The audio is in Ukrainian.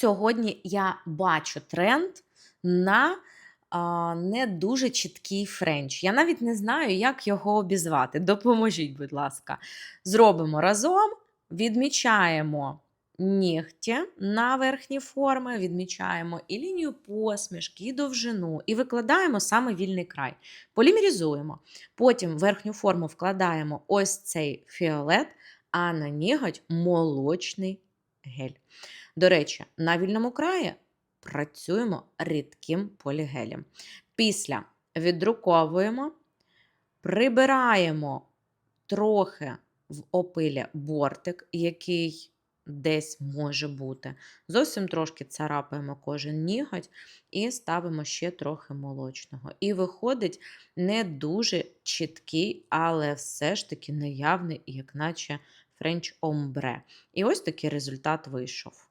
Сьогодні я бачу тренд на а, не дуже чіткий френч. Я навіть не знаю, як його обізвати. Допоможіть, будь ласка. Зробимо разом, відмічаємо нігті на верхні форми, відмічаємо і лінію посмішки, і довжину, і викладаємо саме вільний край. Полімерізуємо. Потім верхню форму вкладаємо ось цей фіолет, а на ніготь молочний гель. До речі, на вільному краї працюємо рідким полігелем. Після віддруковуємо, прибираємо трохи в опилі бортик, який десь може бути. Зовсім трошки царапаємо кожен ніготь і ставимо ще трохи молочного. І виходить не дуже чіткий, але все ж таки наявний, як наче френч омбре. І ось такий результат вийшов.